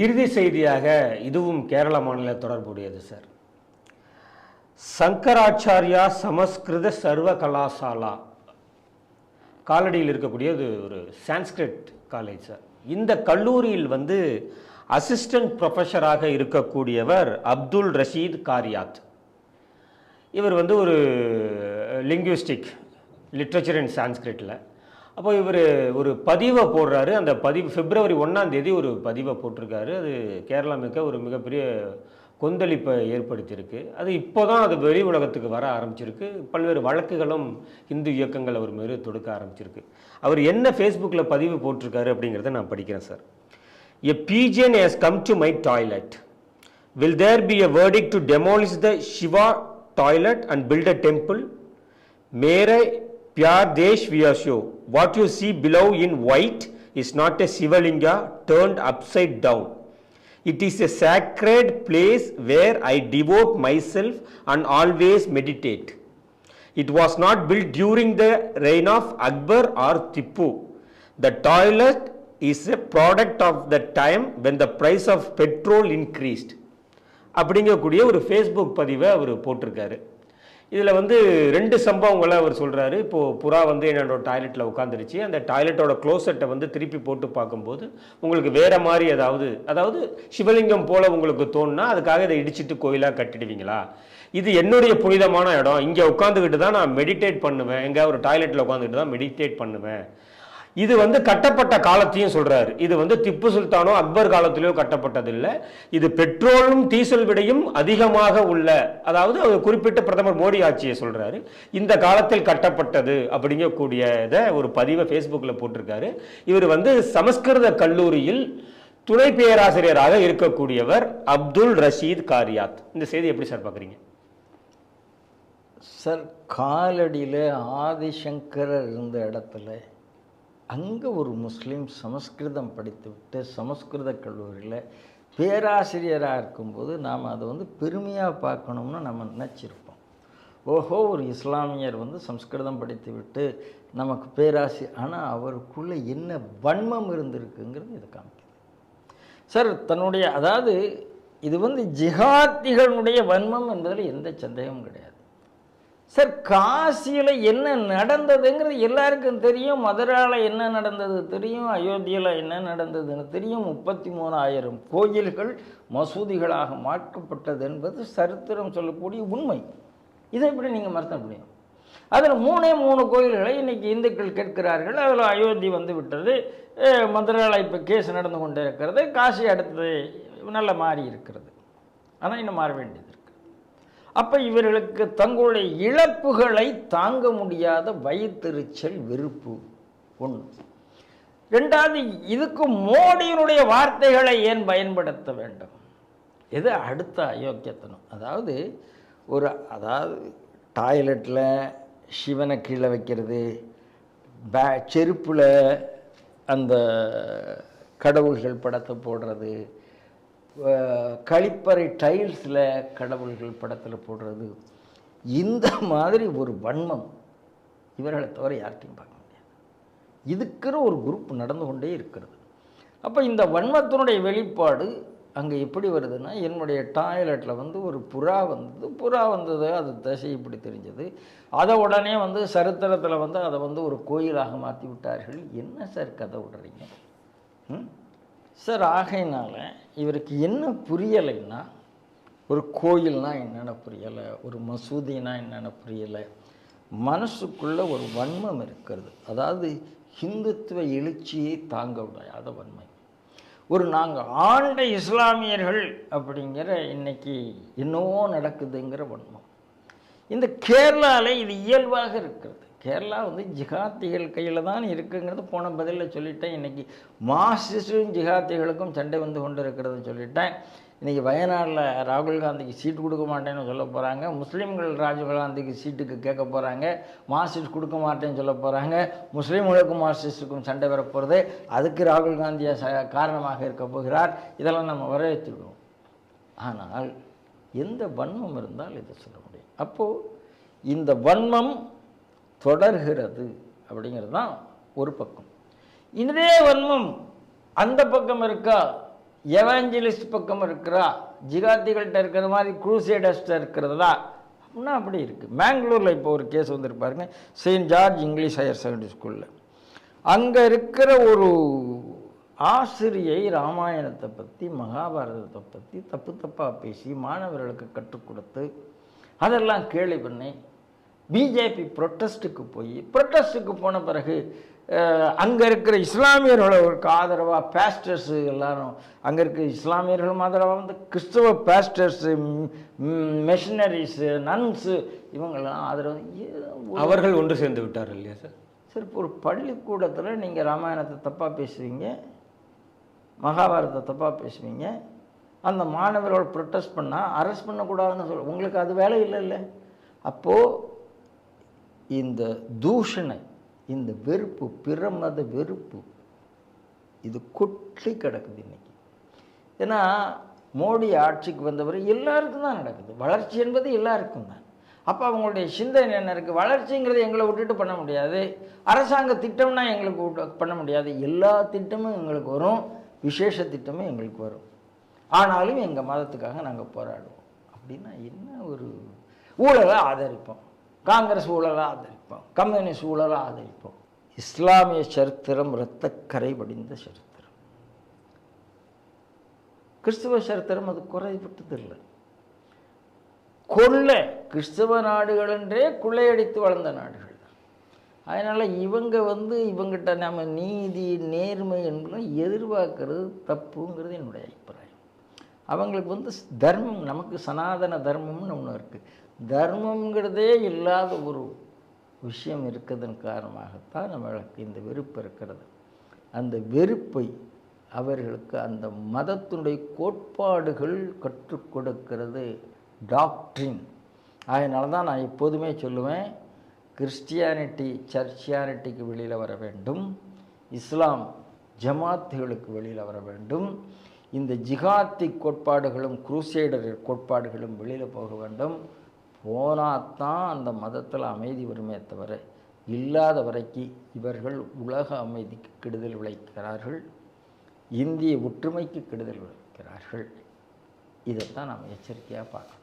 இறுதி செய்தியாக இதுவும் கேரள மாநில தொடர்புடையது சார். சங்கராச்சாரியா சமஸ்கிருத சர்வ கலாசாலா காலடியில் இருக்கக்கூடியது ஒரு சான்ஸ்கிரிட் காலேஜ் சார். இந்த கல்லூரியில் வந்து அசிஸ்டன்ட் ப்ரொஃபஸராக இருக்கக்கூடியவர் அப்துல் ரஷீத் காரியாத். இவர் வந்து ஒரு லிங்குவிஸ்டிக் லிட்ரேச்சர் அண்ட் சான்ஸ்கிரிட்டில் அப்போ இவர் ஒரு பதிவை போடுறாரு. அந்த பதிவு பிப்ரவரி ஒன்றாம் தேதி ஒரு பதிவை போட்டிருக்காரு. அது கேரளா மிக்க ஒரு மிகப்பெரிய கொந்தளிப்பை ஏற்படுத்தியிருக்கு. அது இப்போ தான் அது வெளி உலகத்துக்கு வர ஆரம்பிச்சிருக்கு. பல்வேறு வழக்குகளும் இந்து இயக்கங்கள் அவர் மீது தொடுக்க ஆரம்பிச்சிருக்கு. அவர் என்ன ஃபேஸ்புக்கில் பதிவு போட்டிருக்காரு அப்படிங்கிறத நான் படிக்கிறேன் sir. A pigeon has come to my toilet will there be a verdict to demolish the Shiva toilet and build a temple Mere pyar desh vyasyo. What you see below in white is not a Shivalinga turned upside down. It is a sacred place where I devote myself and always meditate. It was not built during the reign of Akbar or Tipu. The toilet is a product of the time when the price of petrol increased. அப்படிங்கக்கூடிய ஒரு Facebook பதிவை அவர் போட்டிருக்காரு இதில் வந்து ரெண்டு சம்பவங்களை அவர் சொல்கிறாரு இப்போது புறா வந்து என்னோட டாய்லெட்டில் உட்காந்துருச்சு அந்த டாய்லெட்டோட க்ளோசட்டை வந்து திருப்பி போட்டு பார்க்கும்போது உங்களுக்கு வேறு மாதிரி ஏதாவது அதாவது சிவலிங்கம் போல் உங்களுக்கு தோணுனா அதுக்காக இதை இடிச்சிட்டு கோயிலாக கட்டிடுவீங்களா? இது என்னுடைய புனிதமான இடம். இங்கே உட்காந்துக்கிட்டு தான் நான் மெடிடேட் பண்ணுவேன். எங்கே ஒரு டாய்லெட்டில் உட்காந்துக்கிட்டு தான் மெடிடேட் பண்ணுவேன். இது வந்து கட்டப்பட்ட காலத்தையும் சொல்றாரு. இது வந்து திப்பு சுல்தானோ அக்பர் காலத்திலேயோ கட்டப்பட்டதில்லை. இது பெட்ரோலும் டீசல் விடையும் அதிகமாக உள்ள அதாவது அவர் குறிப்பிட்ட பிரதமர் மோடி ஆட்சியை சொல்றாரு. இந்த காலத்தில் கட்டப்பட்டது அப்படிங்கக்கூடிய இதை ஒரு பதிவை ஃபேஸ்புக்கில் போட்டிருக்காரு. இவர் வந்து சமஸ்கிருத கல்லூரியில் துணை பேராசிரியராக இருக்கக்கூடியவர் அப்துல் ரஷீத் காரியாத். இந்த செய்தி எப்படி சார் பார்க்குறீங்க? சார் காலடியில் ஆதிசங்கரர் இருந்த இடத்துல அங்கே ஒரு முஸ்லீம் சமஸ்கிருதம் படித்துவிட்டு சமஸ்கிருத கல்லூரியில் பேராசிரியராக இருக்கும்போது நாம் அதை வந்து பெருமையாக பார்க்கணும்னு நம்ம நினச்சிருப்போம். ஓஹோ ஒரு இஸ்லாமியர் வந்து சம்ஸ்கிருதம் படித்து விட்டு நமக்கு பேராசி ஆனால் அவருக்குள்ளே என்ன வன்மம் இருந்திருக்குங்கிறது இதை காமிக்குது. சார் தன்னுடைய அதாவது இது வந்து ஜிஹாத்திகளுடைய வன்மம் என்பதில் எந்த சந்தேகமும் கிடையாது. சார் காசியில் என்ன நடந்ததுங்கிறது எல்லாருக்கும் தெரியும். மதுராவில் என்ன நடந்தது தெரியும். அயோத்தியில் என்ன நடந்ததுன்னு தெரியும். முப்பத்தி மூணாயிரம் கோயில்கள் மசூதிகளாக மாற்றப்பட்டது என்பது சரித்திரம் சொல்லக்கூடிய உண்மை. இதை எப்படி நீங்கள் மறுத்த முடியும்? அதில் மூணே மூணு கோயில்களை இன்றைக்கி இந்துக்கள் கேட்கிறார்கள். அதில் அயோத்தி வந்து விட்டது. மதுராவில் இப்போ கேஸ் நடந்து கொண்டே இருக்கிறது காசி அடுத்தது நல்ல மாறி இருக்கிறது. ஆனால் இன்னும் மாற வேண்டியது அப்போ இவர்களுக்கு தங்களுடைய இழப்புகளை தாங்க முடியாத வயிற்றுச்சல் வெறுப்பு ஒன்று ரெண்டாவது இதுக்கு மோடியினுடைய வார்த்தைகளை ஏன் பயன்படுத்த வேண்டும்? இது அடுத்த அயோக்கியத்தனம்? அதாவது ஒரு அதாவது டாய்லெட்டில் சிவனை கீழே வைக்கிறது பே செருப்பில் அந்த கடவுள்கள் படத்தை போடுறது கழிப்பறை டைல்ஸில் கடவுள்கள் படத்தில் போடுறது. இந்த மாதிரி ஒரு வன்மம். இவர்களை தவிர யார்கிட்டையும் பார்க்க முடியாது. இதுக்குற ஒரு குரூப் நடந்து கொண்டே இருக்கிறது. அப்போ இந்த வன்மத்தினுடைய வெளிப்பாடு அங்கே எப்படி வருதுன்னா என்னுடைய டாய்லெட்டில் வந்து ஒரு புறா வந்தது. புறா வந்தது அது திசை இப்படி தெரிஞ்சது. அதை உடனே வந்து சரித்திரத்தில் வந்து அதை வந்து ஒரு கோயிலாக மாற்றி விட்டார்கள். என்ன சார் கதை விடுறீங்க? ம்? சார் ஆகையினால் இவருக்கு என்ன புரியலைன்னா ஒரு கோயில்னா என்னென்ன புரியலை ஒரு மசூதினா என்னென்ன புரியலை மனசுக்குள்ளே ஒரு வன்மம் இருக்கிறது. அதாவது ஹிந்துத்துவ எழுச்சியை தாங்க விடாத வன்மை. ஒரு நாங்கள் ஆண்ட இஸ்லாமியர்கள் அப்படிங்கிற இன்னைக்கு என்னவோ நடக்குதுங்கிற வன்மம். இந்த கேரளாவில் இது இயல்பாக இருக்கிறது. கேரளா வந்து ஜிகாத்திகள் கையில் தான் இருக்குங்கிறது போன பதிலில் சொல்லிட்டேன். இன்றைக்கி மார்க்சிஸ்டும் ஜிகாத்திகளுக்கும் சண்டை வந்து கொண்டு இருக்கிறது சொல்லிட்டேன். இன்றைக்கி வயநாட்டில் ராகுல் காந்திக்கு சீட்டு கொடுக்க மாட்டேன்னு சொல்ல போகிறாங்க முஸ்லீம்கள் ராஜீவ் காந்திக்கு சீட்டுக்கு கேட்க போகிறாங்க மார்க்சிஸ்ட் கொடுக்க மாட்டேன்னு சொல்ல போகிறாங்க முஸ்லீம்களுக்கும் மார்க்சிஸ்டுக்கும் சண்டை வரப்போகிறது அதுக்கு ராகுல் காந்தியை ச காரணமாக இருக்க போகிறார். இதெல்லாம் நம்ம வரவேற்றுடுவோம் ஆனால் எந்த வன்மம் இருந்தால் இதை சொல்ல முடியும். அப்போது இந்த வன்மம் தொடர்கிறது அப்படிங்கிறது தான் ஒரு பக்கம். இதே வன்மம் அந்த பக்கம் இருக்கா? எவாஞ்சலிஸ்ட் பக்கம் இருக்கிறா? ஜிகாத்திகள்கிட்ட இருக்கிற மாதிரி குரூசேடஸ்ட்டை இருக்கிறதா? அப்படின்னா அப்படி இருக்குது மேங்களூரில் இப்போ ஒரு case வந்திருப்பாருங்க saint George English higher secondary ஸ்கூலில் அங்கே இருக்கிற ஒரு ஆசிரியை ராமாயணத்தை பற்றி மகாபாரதத்தை பற்றி தப்பு தப்பாக பேசி மாணவர்களுக்கு கற்றுக் கொடுத்து அதெல்லாம் கேலி பண்ணி பிஜேபி ப்ரொட்டஸ்ட்டுக்கு போய் ப்ரொட்டஸ்ட்டுக்கு போன பிறகு அங்கே இருக்கிற இஸ்லாமியர்களுக்கு ஆதரவாக பேஸ்டர்ஸு எல்லாரும் அங்கே இருக்கிற இஸ்லாமியர்களும் ஆதரவாக வந்து கிறிஸ்தவ பேஸ்டர்ஸு மெஷினரிஸு நன்ஸு இவங்கெல்லாம் ஆதரவு அவர்கள் ஒன்று சேர்ந்து விட்டார்கள் இல்லையா சார்? சரி இப்போ ஒரு பள்ளிக்கூடத்தில் நீங்கள் ராமாயணத்தை தப்பாக பேசுவீங்க மகாபாரதத்தை தப்பாக பேசுவீங்க அந்த மாணவர்கள் ப்ரொட்டஸ்ட் பண்ணால் அரெஸ்ட் பண்ணக்கூடாதுன்னு சொல்ல உங்களுக்கு அது வேலை இல்லை இல்லை அப்போது இந்த தூஷணை இந்த வெறுப்பு பிற மத வெறுப்பு இது கொட்டி கிடக்குது இன்றைக்கி ஏன்னா மோடி ஆட்சிக்கு வந்தவர் எல்லாருக்கும் தான் நடக்குது. வளர்ச்சி என்பது எல்லாருக்கும் தான். அப்போ அவங்களுடைய சிந்தனை என்ன இருக்குது வளர்ச்சிங்கிறது எங்களை விட்டுட்டு பண்ண முடியாது. அரசாங்க திட்டம்னா எங்களுக்கு விட்டு பண்ண முடியாது. எல்லா திட்டமும் எங்களுக்கு வரும். விசேஷ திட்டமும் எங்களுக்கு வரும். ஆனாலும் எங்கள் மதத்துக்காக நாங்கள் போராடுவோம். அப்படின்னா என்ன ஒரு ஊழலை ஆதரிப்போம். காங்கிரஸ் ஊழலை ஆதரிப்போம் கம்யூனிஸ்ட் ஊழலை ஆதரிப்போம் இஸ்லாமிய சரித்திரம் இரத்தக்கரை படிந்த சரித்திரம். கிறிஸ்துவ சரித்திரம் அது குறைபட்டதில்லை. கொள்ளை கிறிஸ்தவ நாடுகள் என்றே கொள்ளையடித்து வளர்ந்த நாடுகள் அதனால் இவங்க வந்து இவங்கிட்ட நம்ம நீதி நேர்மை என்பதை எதிர்பார்க்கறது தப்புங்கிறது என்னுடைய அபிப்பிராயம். அவங்களுக்கு வந்து தர்மம் நமக்கு சனாதன தர்மம்னு ஒன்று இருக்குது தர்மங்கிறதே இல்லாத ஒரு விஷயம் இருக்கிறதன் காரணமாகத்தான் நம்மளுக்கு இந்த வெறுப்பு இருக்கிறது. அந்த வெறுப்பை அவர்களுக்கு அந்த மதத்தினுடைய கோட்பாடுகள் கற்றுக் கொடுக்கிறது டாக்ட்ரின் அதனால தான் நான் எப்போதுமே சொல்லுவேன் கிறிஸ்டியானிட்டி சர்ச்சியானிட்டிக்கு வெளியில் வர வேண்டும். இஸ்லாம் ஜமாத்துகளுக்கு வெளியில் வர வேண்டும். இந்த ஜிகாத்தி கோட்பாடுகளும் குரூசைடர் கோட்பாடுகளும் வெளியில் போக வேண்டும். போனால் தான் அந்த மதத்தில் அமைதி வருமே தவிர இல்லாத வரைக்கும் இவர்கள் உலக அமைதிக்கு கெடுதல் விளைக்கிறார்கள். இந்திய ஒற்றுமைக்கு கெடுதல் விளைக்கிறார்கள். இதைத்தான் நாம் எச்சரிக்கையாக பார்க்கணும்.